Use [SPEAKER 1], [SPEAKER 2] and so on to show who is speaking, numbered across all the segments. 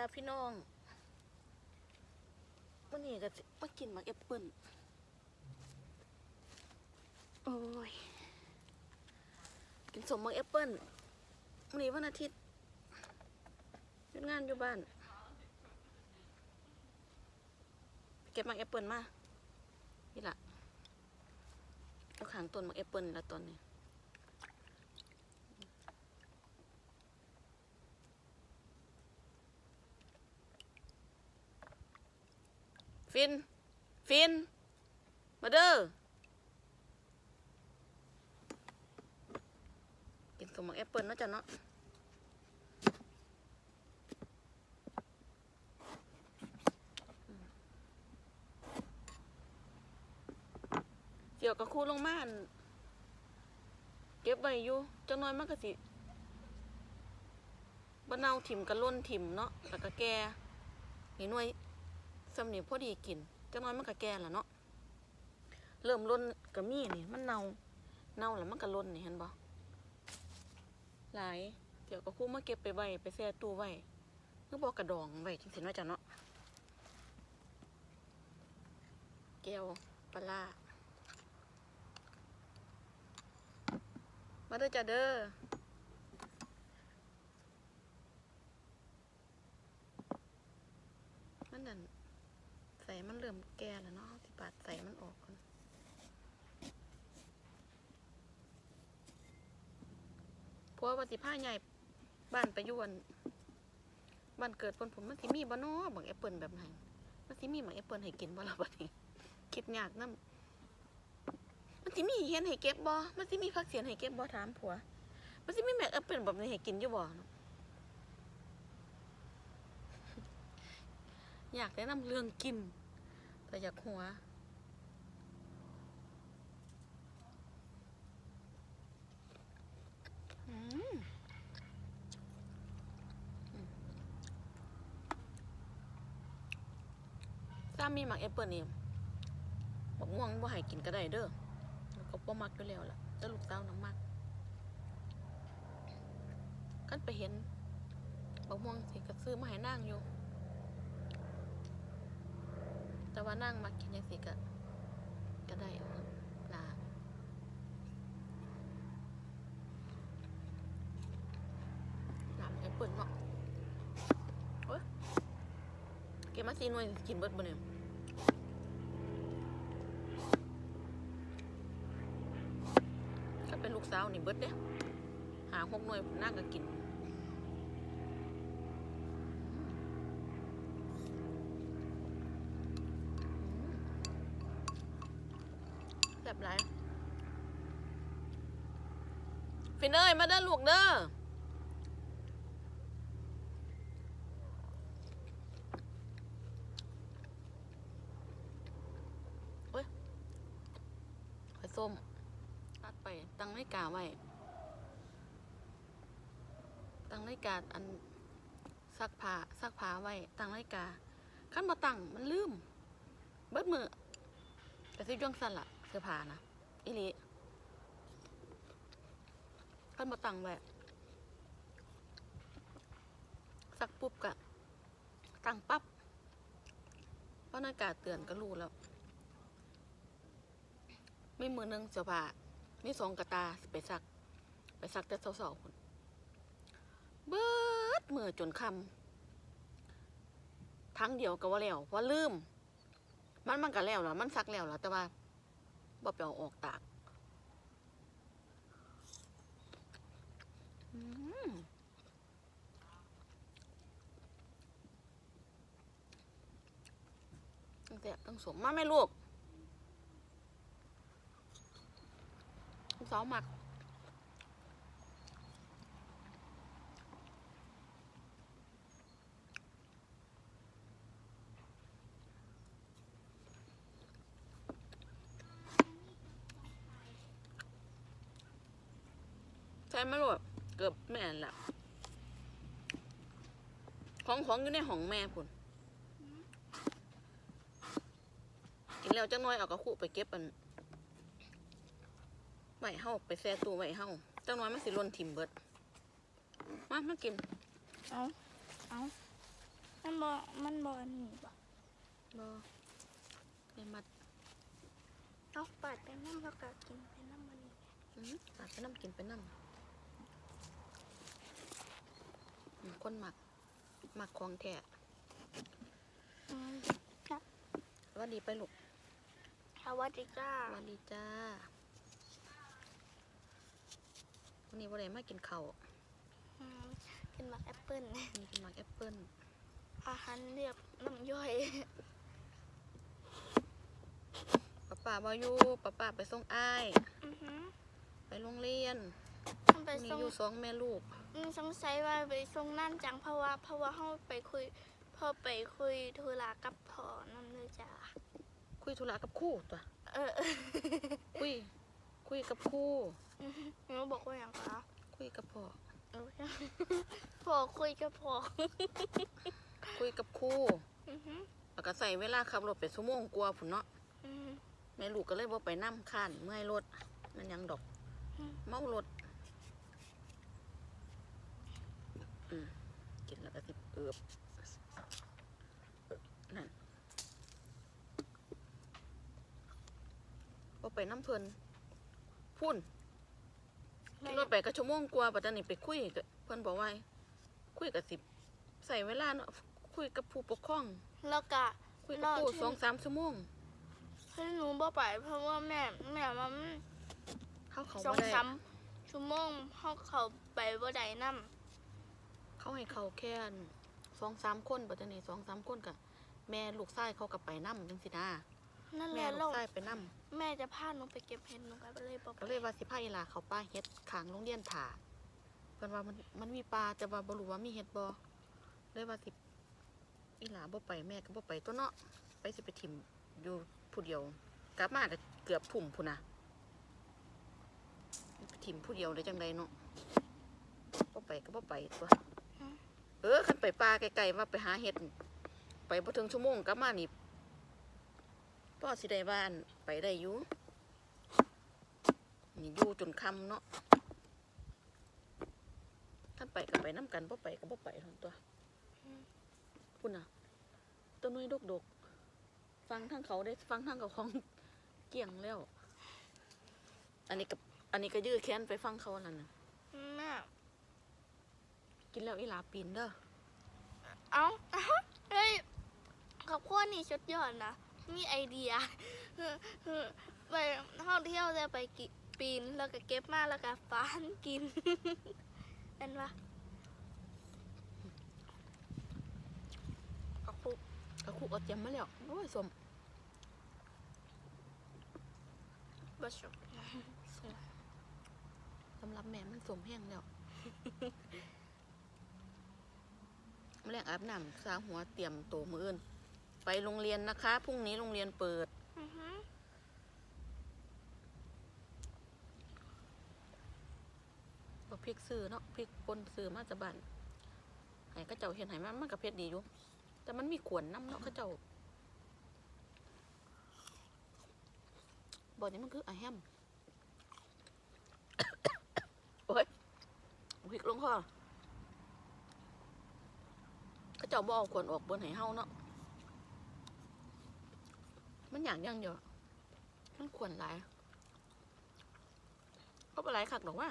[SPEAKER 1] จ้าพี่น้องวันนี้ก็มากินมักแอปเปิ้ลโอ้ย กินสมมักแอปเปิ้ลวันนี้วันอาทิตย์หยุดงานอยู่บ้าน เก็บมักแอปเปิ้ลมา นี่ละเอาขางต้นมักแอปเปิ้ลละตอนนี้ ฟิน ฟิน มาเด้อ กินสมหมักแอปเปิลเนาะจ้ะเนาะเกี่ยวกับคู่ลงมานเก็บไว้อยู่จังน้อยมันก็สิบะเนาถิ่มกระล่นถิ่มเนาะแล้วก็แกนี่หน่วย สำนี่พอดีกินจังน้อยมันก็แก่แล้วเนาะเริ่มล้นก็มีนี่มันเน่าเน่าแล้วมันก็ล้นนี่เห็นบ่หลายเดี๋ยวก็คู่มาเก็บไปไว้ไปแช่ตู้ไว้คือบอกกระดองไว้จริงๆว่าจ้ะเนาะแก้วปลามาเด้อจ้ะเด้อมันนั่น ส่มันเริ่มแก่แล้วเนาะสิปาดใส่มันออกก่อนเพราะว่ผ้าใหญ่บ้านไปยวนบ้านเกิดเพิ่นผมมันสิมีบ่เนาะบักแอปเปิลแบบไหนมันสิมีบักแอปเปิลให้กินบ่ล่ะบัดนี้คิดยากนำมันสิมีเห็นให้เก็บบ่มันสิมีผักเสียนให้เก็บบ่ถามผัว มันสิมีแมกแอปเปิลแบบนี้ให้กินอยู่บ่อยากแนะนำเรื่องกิน แต่อยากหัวอืมอืมถ้ามีหมักแอปเปิลนี่บักม่วงบ่ให้กินก็ได้เด้อแล้วก็บ่มักอยู่แล้วล่ะแต่ลูกสาน้ำมักกันไปเห็นบักม่วงสิก็ซื้อมาให้นางอยู่ แต่ว่านั่งมักกินยังสิก็ก็ได้เอาลาลาแอปเปิลเนาะโอ้ยเก็บมาซีนวยกินเบิดบ่เนี่ยถ้าเป็นลูกสาวนี่เบิดเด้หาหกหน่วยนั่งก็กิน แบบไรฟินเอ้ยมา เด้อเด้อโอ้ยไข่ส้ม ตัดไป ตั้งนาฬิกาไว้ ตั้งนาฬิกาอันซักผ้าซักผ้าไว้ ตั้งนาฬิกาขั้นมาตั้งมันลืม เบิดมือแต่ที่จ้วงสั้นล่ะเสื้อผ้านะ อีหลี ขั้นมาตังไว้สักปุ๊บกะตังปั๊บเพราะนากาเตือนก็รู้แล้ว ไม่มือหนึงเสื้อผ้ามีสองกระตาไปซัก ไปซักแต่เสาๆคนเบิดมือจนคำทั้งเดียวก็ว่าแล้วเพราะลืม มันมันก็แล้วแล้วมันซักแล้วแล้วแต่ว่าบ่ไปเอาออกตากอืม ตั้งแต่ตั้งสมมาแม่ลูกลูกสาวหมักใช่ไหมลูกเกือบแม่นละของของอยู่ในห้องแม่พุ่นกิน แล้วจังน้อยเอากระคุไปเก็บอันไว้เฮาไปแช่ตู้ไว้เฮาจังน้อยมันสิหล่นถิ่มเบิด มามากิน
[SPEAKER 2] เอาเอามันบอนี่บ่
[SPEAKER 1] บ่ไปมัด
[SPEAKER 2] เอาปาดไปน้ำแล้วก็กินไปน้ำมันนี่
[SPEAKER 1] อืมปาดไปน้ำกินไปน้ำอืมคนหมักหมักของแท้
[SPEAKER 2] อืม
[SPEAKER 1] สวัสดีไปลูก
[SPEAKER 2] ส วัสดีจ้า
[SPEAKER 1] สวัสดีจ้าวันนี้วันไหนมากินข้าว
[SPEAKER 2] อืมกินหมากแอปเปิ้ล
[SPEAKER 1] นี่กินหมากแอปเปิ้ล
[SPEAKER 2] อาหารเรียบน้ำย่อย
[SPEAKER 1] ป้าป่าบอยู่ป้าป่าไปส่งอ้าย
[SPEAKER 2] อือหือ
[SPEAKER 1] ไปโรงเรียน
[SPEAKER 2] มันไป
[SPEAKER 1] มี
[SPEAKER 2] ส่ง
[SPEAKER 1] อยู่สองแม่ลูก
[SPEAKER 2] อืมสงสัยว่าไปส่งนั่นจังเพราะว่าเพราะว่าเขาไปคุยพอไปคุยธุระกับพ่อนั่นเลยจ้า
[SPEAKER 1] คุยธุระกับครู่ตัว
[SPEAKER 2] เออเออ
[SPEAKER 1] คุย คุยกับครู่
[SPEAKER 2] หนูบอกว่าอย่างคะ
[SPEAKER 1] คุยกับพ่อ
[SPEAKER 2] เออพ่อคุยกับพ่อ
[SPEAKER 1] คุยกับครู่
[SPEAKER 2] อือหือ
[SPEAKER 1] แล้วก็ใส่เวลาขับรถไปชั่วโมงกว่าผุนเนาะ
[SPEAKER 2] อือหือ
[SPEAKER 1] แม่ลูกก็เลยบ่ไปนั่ข้านเมื่อยรถมันหยังดอก
[SPEAKER 2] อืม
[SPEAKER 1] เมารถอืมกินแล้วก็สิเอือบนั่นบ่ ไปน้ำเพลินพุ่นขี่รถไปก็ชั่วโมงกว่าปัจจุบัดนไปคุยกับเพิ่นบอกว่าคุยกับสิบใส่เวลาเนาะคุยกับผู้ปกครอง
[SPEAKER 2] แล้วก็
[SPEAKER 1] คุยกับผู้
[SPEAKER 2] รอที่
[SPEAKER 1] สองสามชั่วโมง
[SPEAKER 2] ให้หนูบ่ไปเพราะว่าแม่แม่มัน
[SPEAKER 1] เขาเขา
[SPEAKER 2] สอ
[SPEAKER 1] บ่
[SPEAKER 2] ง
[SPEAKER 1] ได้
[SPEAKER 2] สามชั่วโมงเขาเขาไปบ่ได้นํ
[SPEAKER 1] เขาให้เขาแค่สองสามคนปัจจุบัดนสองสามคนกับแม่ลูกชายเขากับไปนั่จังสินะ
[SPEAKER 2] นั่นแห
[SPEAKER 1] แม่
[SPEAKER 2] ละ
[SPEAKER 1] ลู
[SPEAKER 2] เรา
[SPEAKER 1] กชายไปนั่
[SPEAKER 2] แม่จะพาหนูไปเก็บเห็ดหนูก็เลยบ่ไป
[SPEAKER 1] ก็เลยว่าสิพาอีหลาเขาป้าเฮ็ดขางโรงเรียนถาเพิ่นว่ามันมันมีปลาแต่ว่าบ่รู้ว่ามีเฮ็ดบ่เลยว่าสิอีหลาบ่ไปแม่ก็บ่ไปตัวเนาะไปสิไปถิ่มอยู่ผู้เดียว กลับมาก็เกือบพุ่มพุ่นน่ะไปถิ่มผู้เดียวได้จังไดเนาะบ่ไปก็บ่ไปตัวเออคันไปปลาไกลๆว่าไปหาเห็ดนี่ไปบ่ถึงชั่วโมงกลับมานี่ พ่อสิได้บ้านไปได้อยู่นี่อยู่จนค่ำเนาะคันไปก็ไปน้ำกันบ่ไปก็บ่ไปทั้งตัวคุณน่ะต้นน้อยดกๆฟังทางเขาได้ฟังทางกับของเกี่ยงแล้ว อันนี้กับอันนี้ก็ยื้อแขนไปฟังเขาแล้วนะ
[SPEAKER 2] แม่
[SPEAKER 1] กินแล้วอีหลาปีนเด้อ
[SPEAKER 2] เอ้าเอ้าเฮ้ยขอบคุณนี่ชุดยอดนะ มีไอเดียไปท่องเที่ยวจะไปกิปีนแล้วก็เก็บมาแล้วก็ฟ้านกินเห็นปะขอบคุณ
[SPEAKER 1] กระคุกเอาเตรียมมาแล้วโอ้ยสม
[SPEAKER 2] บชก
[SPEAKER 1] สำหรับแม่มันสมแห้งแล้วมาแรงอาบน้ำสาหัวเตรียมตัวมืออื่น ไปโรงเรียนนะคะ พรุ่งนี้โรงเรียนเปิด
[SPEAKER 2] อือหือ
[SPEAKER 1] บ่พริกซื้อเนาะพริกป่นซื้อมาจากบ้านให้เข้าเจ้าเห็นให้มันมันกับเพชรดีอยู่ แต่มันมีขวนน้ำเนาะเข้าเจ้าบ่อนี้มันคืออะแฮม โอ้ยพริกลงคอเข้าเจ้าบ่เอาขวนออกบนให้เฮาเนาะ มันอย่างย่างเดียวมันขวนหลายก็เป็นหลายคักดอกว่า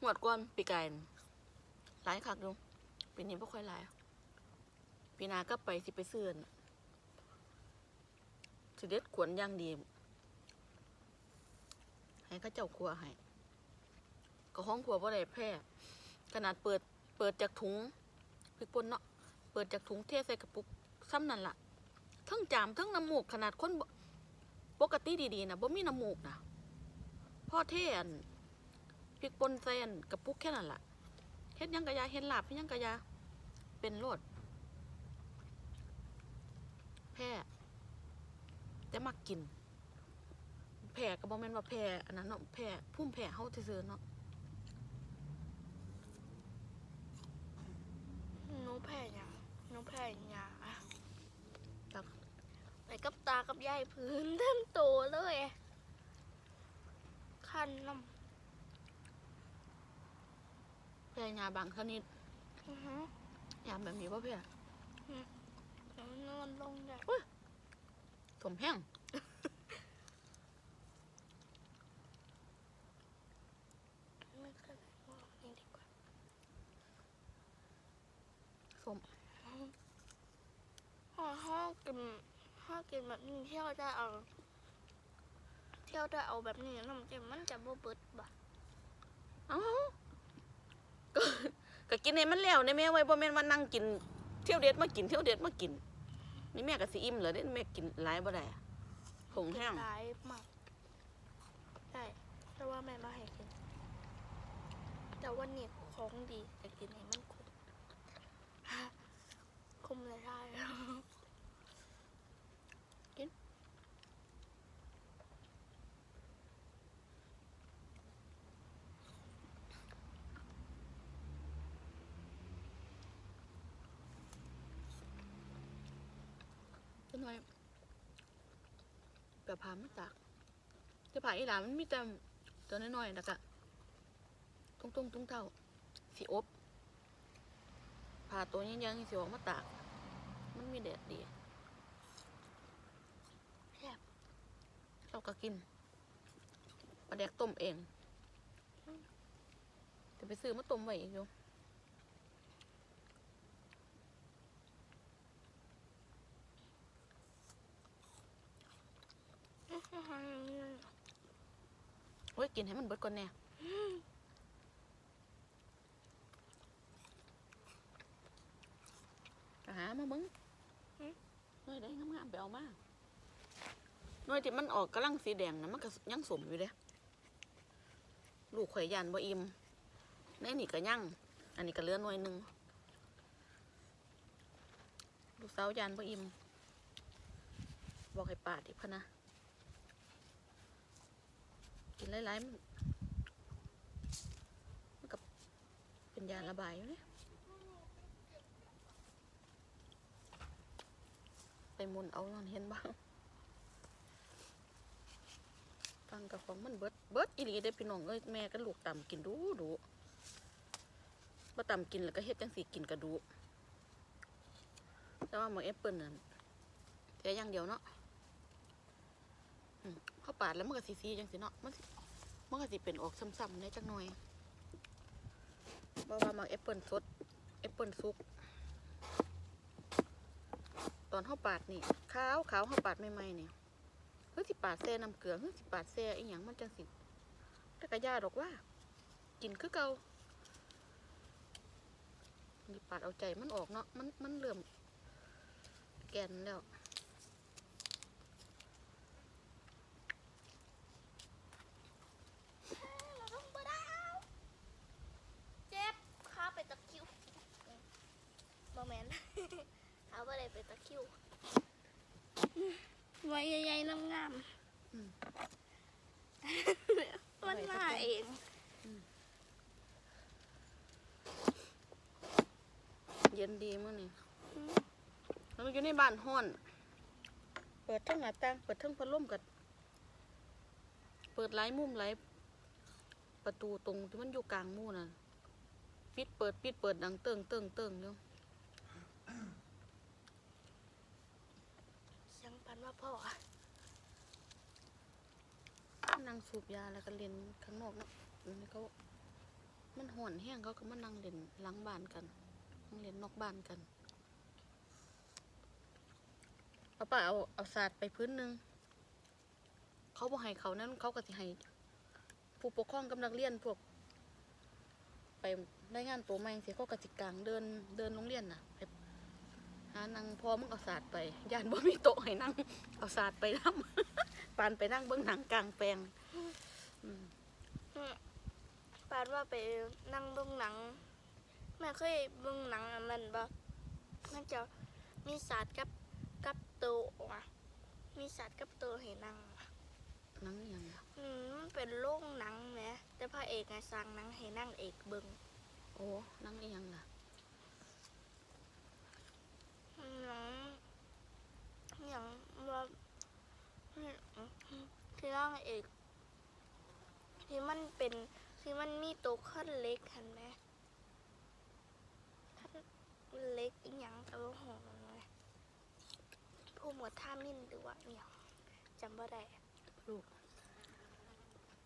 [SPEAKER 1] หวดก่อนปีกายน่หลายคักดูปีนี้ไม่ค่อยหลายปีนาก็ไปสิไปเสื่อนสิเด็ดขวนย่างดีให้ข้าเจ้าครัวให้ก็ห้องครัวบ่าได้แพร่ขนาดเปิดเปิดจากถุงพริกป่นเนาะเปิดจากถุงเทใส่กระปุกซ้ำนั่นละทั้งจามทั้งน้ำมูกขนาดคน ปกติดีๆนะบ่มีน้ำมูกนะพ่อเทอันพริกป่นเซนกับปุกแค่นั้นล่ะเฮ็ดยังกะยาเฮ็ดลาบเฮ็ดยังกะยาเป็นโลดแพ้แต่มักกิน แพ้ก็บ่แม่นว่าแพ้อันนั้นเนาะแพ้พุ่มแพ้เฮาซื่อๆเนาะ
[SPEAKER 2] หนูแพ้หยังหนูแพ้หยา
[SPEAKER 1] จัก
[SPEAKER 2] ไป กับตากับยายพื้นเต็มโตเลยคันน้
[SPEAKER 1] แพ้ยาบางชนิดำ
[SPEAKER 2] อือหือยา
[SPEAKER 1] แบบนี้บ่แพ้
[SPEAKER 2] แล้ว
[SPEAKER 1] สมแห้ง
[SPEAKER 2] ไม่เคยมองนี่ดีกว่า
[SPEAKER 1] สม
[SPEAKER 2] ห่อห้องกิน ห้องกินแบบนี้เที่ยวได้เอา เที่ยวได้เอาแบบนี้น้ำจิ้มมันจะบ่เบิดบ่
[SPEAKER 1] เอ้าก็ก็กินให้มันแล้วในแม่ไว้บ่แม่นว่านั่งกินเที่ยวเด็ดมากินเที่ยวเด็ดมากิน นี่แม่ก็สิอิ่มเหรอเด้แม่กินหลายบ่ได้อะผงแห้ง
[SPEAKER 2] ร้ายมากใช่แต่ว่าแม่มาให้กิน แต่วันนี้ของดีจะกินให้มันคุ้ม คุ้มเลยใช่ั
[SPEAKER 1] งหน่อยแบบพามาตากแต่ผ่าอีหลามันมีแต่ตัวน้อยๆแล้วก็ตุ้งๆตุ้งเท่าสิอบผ่าตัวยังยังๆสิออกมาตาก มันมีแดดดี
[SPEAKER 2] แซ่บ
[SPEAKER 1] เราก็กินปลาแดกต้มเองจะไปซื้อมาต้มไว้อีกอยู่ เฮ้ยกินให้มันเบิดก่อนแน่ไปหามาเบิ้งหน่อยได้งามๆไปเอามาหน่อยที่มันออกกำลังสีแดงนะมันก็ยังสมอยู่เด้ลูกข่อยยานบ่อิ่มในนี่ก็ยังอันนี้ก็เหลือหน่วยหนึ่งลูกสาวยานบ่อิ่มบอกให้ปาดอีกพะนะ กินหลายๆมันมันกับเป็นยาระบายอยู่เนี่ยไปหมุนเอานอนเห็นบ้างฟังกับของมันเบิดเบิดอีหลีได้พี่น้องเอ้ยแม่ก็ลูกต่ำกินดูดูบ่ต่ำกินแล้วก็เฮ็ดจังสีกินกระดูแต่ว่าหมอแอปเปิลนั่นแค่อย่างเดียวเนาะ ปาดแล้วมันก็สีๆจังสิเนาะมันมันก็สิเป็นออกซ้ำๆในจักหน่อยบ่ว่ามักแอปเปิลสดแอปเปิลสุก ตอนเฮาปาดนี่ขาวขาวเฮาปาดใหม่ๆนี่เฮ้ยสิปาดแซ่น้ำเกลือเฮ้ยสิปาดแซ่อีหยังมันจังสิต่ก็ย่าดอกว่า กินคือเก่านี่ปาดเอาใจมันออกเนาะมันมันเริ่มแกนแล้ว
[SPEAKER 2] เจ็บขาไปตะคริวบอ แมนขาไปเลยไปตะคริวไว้ใหญ่ๆงาม
[SPEAKER 1] อืม
[SPEAKER 2] ๆมันมาเอง
[SPEAKER 1] เย็นดีมื้อนี้แล้วมันอยู่ในบ้านห้อน เปิดทั้งหน้าต่าง เปิดทั้งพัดลมกับเปิดหลายมุมหลายประตูตรงที่มันอยู่กลางหมู่น่ะ ปิดเปิด ปิดเปิดดังเติงเติงเติงอยู่
[SPEAKER 2] เสี ยงปันว่าพ่อ
[SPEAKER 1] นั่งสูบยาแล้วก็เล่นข้างนอกเนาะนี่เขา มันห่อนแห้งเขาก็มานั่งเล่นหล้างบ้านกันนั่งเล่นนอกบ้านกันป้าป้าเอาเอาศาสตร์ไปพื้นหนึ่ง เขาบอกให้เขานั้นเขาก็สิให้ผู้ปกครองกับนักเรียนพวก ไปได้งานตัวใหม่สิเขากสิกลางเดินเดินโรงเรียนน่ะ ไป หานั่งพอมึงเอาศาสตร์ไปยานบ่มีโต๊ะให้นั่ง เอาศาสตร์ไปนั่งปานไปนั่งเบื้องหนังกลางแปลงอืม
[SPEAKER 2] ปานว่าไปนั่งเบิ่งหนังแม่เคยเบิ่งหนังอันนั้นบ่มันจะมีศาสตร์กับกับโตอะมีศาสตร์กับโตให้นั่ง
[SPEAKER 1] หนังอหย่างล่ะ
[SPEAKER 2] อืมมันเป็นโรงหนังแหมแต่พระเอกไงสร้างหนังให้นั่งเอกเบิ่ง
[SPEAKER 1] โอ้หนังอหย่างล่ะ
[SPEAKER 2] หนังอย่างว่าที่นั่งเอกที่มันเป็นที่มันมีโต๊ะขั้นเล็กเห็นไหมขั้นเล็กอีหยังกับหัวมันไหมผมหมวดท่ามินหรือว่าเนี่ยจำบ่ได้
[SPEAKER 1] ลูก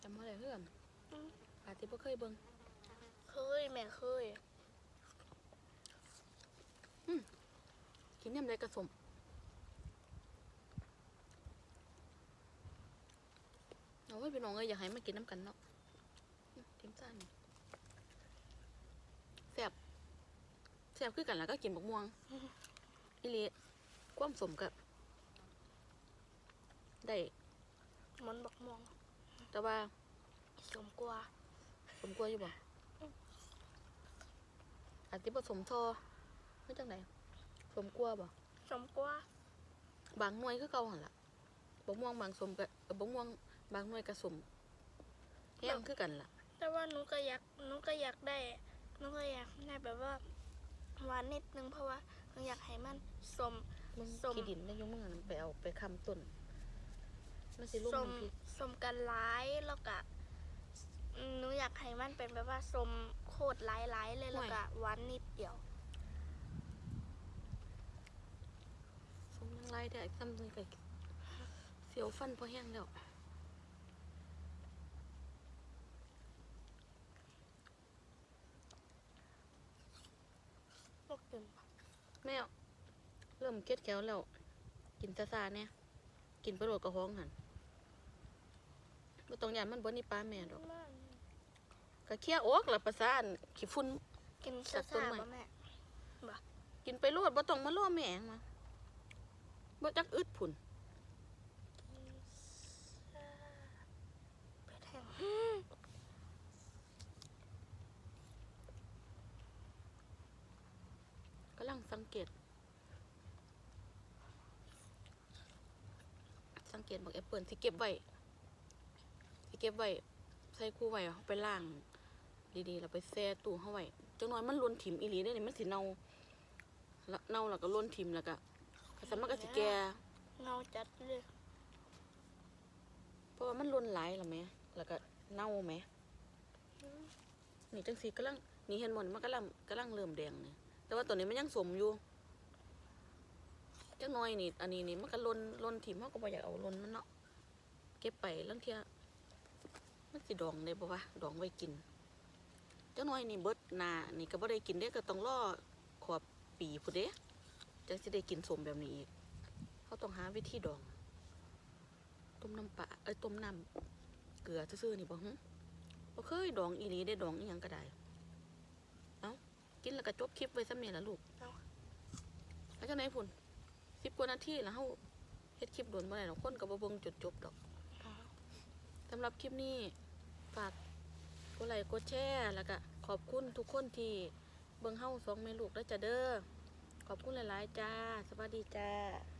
[SPEAKER 1] จำว่าอะไรเพื่อน
[SPEAKER 2] อืม
[SPEAKER 1] อาจจะบ่เคยเบิ่ง
[SPEAKER 2] เคยแม่เคย
[SPEAKER 1] กินยำไรกระสมเอาไว้พี่น้องเอ้ยอยากให้มากินน้ำกันเนาะอืมเต็มจานนี่แซ่บแซ่บคือกันแล้วก็กินบักม่วงอีหลีความสมกับได้
[SPEAKER 2] มันบักม่วง
[SPEAKER 1] แต่ว่า
[SPEAKER 2] สมกว่า
[SPEAKER 1] สมกลัวอยู่บ่อาจจะผสมทอไม่จังไหน สมกลัวบ่
[SPEAKER 2] สมกว่า
[SPEAKER 1] บางหน่วยคือเก่าหั่นล่ะบักม่วงบางสมกับเอ่อบักม่วงบางหน่วยกับสมแห้งคือกันล่ะ
[SPEAKER 2] แต่ว่าหนูก็อยากหนูก็อยากได้หนูก็อยากได้แบบว่าหวานนิดนึงเพราะว่าหนูอยากให้มันสม
[SPEAKER 1] มึง
[SPEAKER 2] สม
[SPEAKER 1] ขี้ดินในยกมือนั้นไปเอาไปคำต้นมันสิลุ่ม
[SPEAKER 2] สม
[SPEAKER 1] น้ำพริก
[SPEAKER 2] สมกันร้ายแล้วก็อืมหนูอยากให้มันเป็นแบบว่าสมโคตรร้ายๆเลยแล้วก็หวานนิดเดียว
[SPEAKER 1] สมยังไรได้ซ้ำนี่ก็เสียวฟันพอแห้งแล้ว
[SPEAKER 2] พวกดื่ม
[SPEAKER 1] แม่เริ่มเก็ดแก้วแล้ว กินซาซาเนี่ยกินประโดดกระห้องหันบ่ต้องยานมันบ่นี่ป้าแม่ดอกก็เคี้ยวออกละประสานขี้ฝุ่น
[SPEAKER 2] กิน
[SPEAKER 1] จา
[SPEAKER 2] ซาก
[SPEAKER 1] ต้น
[SPEAKER 2] ซา
[SPEAKER 1] ไม้
[SPEAKER 2] บ่แม่
[SPEAKER 1] กินไปโลดบ่ต้องมาล่อแม่งมา บ่จักอึดผุนกำลังสังเกต สังเกตบักแอปเปิลที่เก็บไว้ที่เก็บไว้ใส่คู่ไว้เอาไปล้างดีๆแล้วไปแช่ตู้เฮาไว้จังน้อยมันล้นถิ่มอีหลีได้นี่มันสิเน่าละเน่าแล้วก็ล้นถิ่มแล้วก็ สามารถก็สิแก่
[SPEAKER 2] เงาจัดเลย
[SPEAKER 1] เพราะว่ามันหล้นหลายแล้วแหมแล้วก็เน่าแหมนี่จังสีกำลังนี่เห็นบ่นี่มันกำลังกำลังเริ่มแดงนี่แต่ว่าตัวนี้มันยังสมอยู่จังน้อยนี่ อันนี้นี่มันก็หล้นหล้นถิ่มเฮาก็บ่อยากเอาหล้นมันเนาะเก็บไปลางเที่ยมันสิดองได้บ่วะดองไว้กินจังน้อยนี่เบิดหนานี่ก็บ่ได้กินเด้ก็ต้องรอขอบปีพุ่นเด้ จังสิได้กินสมแบบนี้อีกเขาต้องหาวิธีดอง ต้มน้ำปลาเอ้ยต้มน้ำเกลือซื่อๆนี่บ่หึบ่เคยดองอีหลีได้ดองอีหยังก็ได้ เอ้ากินแล้วก็จบคลิปไว้ซะแม่ละลูก
[SPEAKER 2] เอ้า
[SPEAKER 1] แล้วจังไหนพุ่น10กว่านาทีแล้วเฮาเฮ็ดคลิปโดนบ่ได้ดอกคนก็บ่เบิ่งจนจบดอกสำหรับคลิปนี้ฝากกดไลค์กดแชร์แล้วก็ขอบคุณทุกคนที่เบิ่งเฮาสองแม่ลูกแล้วจ้ะเด้อ ขอบคุณหลาย ๆ จ้า สวัสดีจ้า